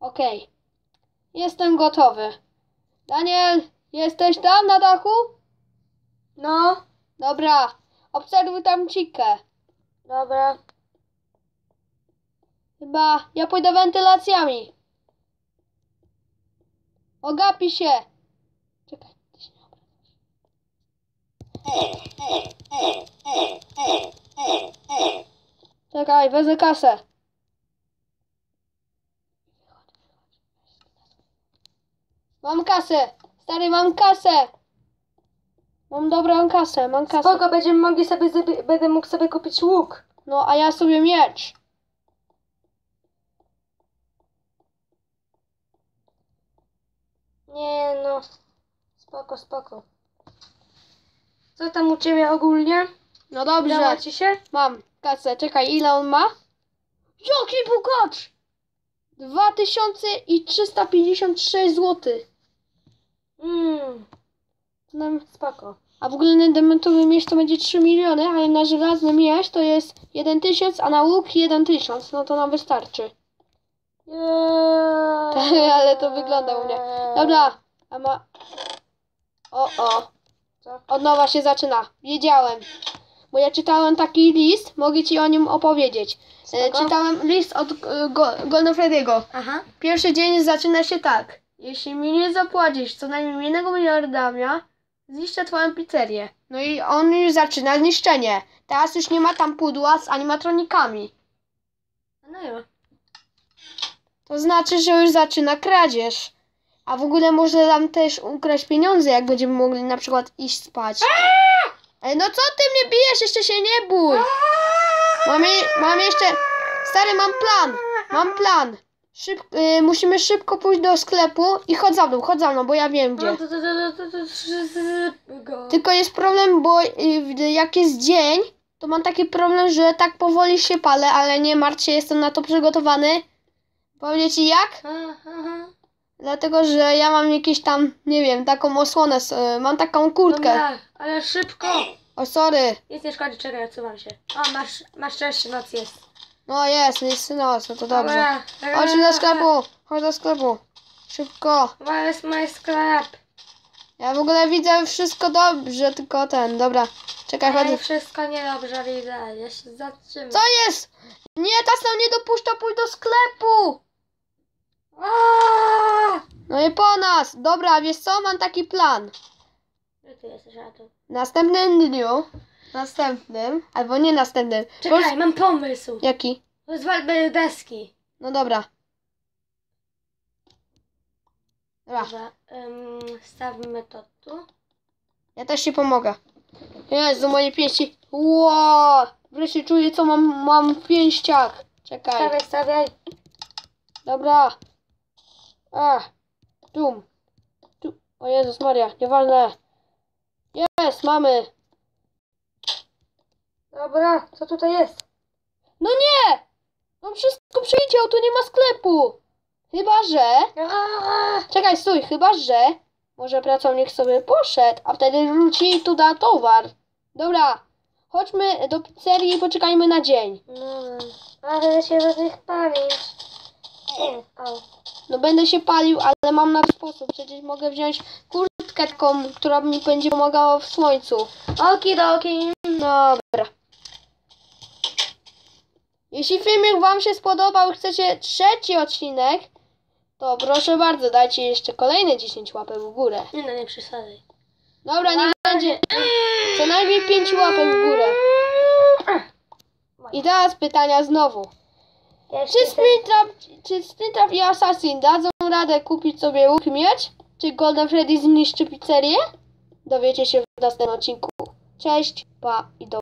Okej. Jestem gotowy. Daniel, jesteś tam na dachu? No, Dobra. Obserwuj tam cikę. dobra. Chyba ja pójdę wentylacjami. Ogapi się. Czekaj. ty się nie obracasz. Czekaj, wezmę kasę. Mam kasę. Stary, mam kasę. Mam dobrą kasę, mam kasę. Spoko, będziemy mogli sobie, będę mógł sobie kupić łuk. No, a ja sobie miecz. Nie no, spoko, spoko. Co tam u ciebie ogólnie? No Udało dobrze. ci się? Mam kasę. Czekaj, ile on ma? Jaki bogacz! 2356 zł. Mmm, Nam... spoko. A w ogóle na dementowy miecz to będzie 3 miliony, ale na żelazny miecz to jest 1 tysiąc, a na łuk 1 tysiąc. No to nam wystarczy. Eee. ale to wygląda u mnie. Dobra, a ma... O, o. Co? Od nowa się zaczyna. Wiedziałem. Bo ja czytałem taki list, mogę ci o nim opowiedzieć. E, czytałem list od e, Go. Aha. Pierwszy dzień zaczyna się tak. Jeśli mi nie zapłacisz co najmniej jednego miliardamia, zniszczę twoją pizzerię. No i on już zaczyna niszczenie. Teraz już nie ma tam pudła z animatronikami. No nie ma. To znaczy, że już zaczyna kradzież. A w ogóle może tam też ukraść pieniądze, jak będziemy mogli na przykład iść spać. Ej, no co ty mnie bijesz? Jeszcze się nie bój. Mam, je, mam jeszcze... Stary, mam plan. Mam plan. Szyb, y, musimy szybko pójść do sklepu i chodź za mną, chodź za mną, bo ja wiem gdzie. Tylko jest problem, bo y, jak jest dzień, to mam taki problem, że tak powoli się palę, ale nie martw się, jestem na to przygotowany. Powiedzieć ci jak? Dlatego, że ja mam jakieś tam, nie wiem, taką osłonę, y, mam taką kurtkę. Dobra, ale szybko. O, sorry. Jest nie szkodzi, czekaj, odsuwam się. O, masz, masz szczęście, noc jest. No jest, jest noc, no to dobrze. Dobra. Chodź do sklepu, chodź do sklepu. Szybko. Moje jest mój sklep. Ja w ogóle widzę wszystko dobrze, tylko ten, dobra. Czekaj, Ej, chodź. wszystko niedobrze widzę. Ja się zatrzymam. Co jest? Nie, ta sam nie dopuszcza pójść do sklepu. Aaaa! No i po nas. Dobra, wiesz co, mam taki plan. Gdzie ty jesteś, a tu? W następnym dniu, następnym, albo nie następnym. Czekaj, mam pomysł. Jaki? Rozwalmy deski. No dobra. Dobra, Dobra, ym, stawimy to tu. ja też ci pomogę. Jezu, moje pięści. Ło! Wreszcie czuję, co mam, mam w pięściach. Czekaj. Stawiaj, stawiaj. Dobra. A, tum. Tu. O Jezus Maria, nieważne. Jest, mamy. Dobra, co tutaj jest? No nie! No wszystko przyjdzie, tu nie ma sklepu. Chyba, że... Czekaj, stój, chyba, że... Może pracownik sobie poszedł, a wtedy wróci tu da towar. Dobra, chodźmy do pizzerii i poczekajmy na dzień. No, ale się do tych palić. No będę się palił, ale mam na sposób. Przecież mogę wziąć kurtkę taką, która mi będzie pomagała w słońcu. Okidoki. Dobra. Jeśli filmik Wam się spodobał i chcecie trzeci odcinek, to proszę bardzo, dajcie jeszcze kolejne 10 łapek w górę. Nie no, nie przesadzaj. Dobra, niech będzie co najmniej 5 łapek w górę. I teraz pytania znowu. Czy Springtrap, czy Springtrap i Assassin dadzą radę kupić sobie łuk miecz? Czy Golden Freddy zniszczy pizzerię? Dowiecie się w następnym odcinku. Cześć, pa i do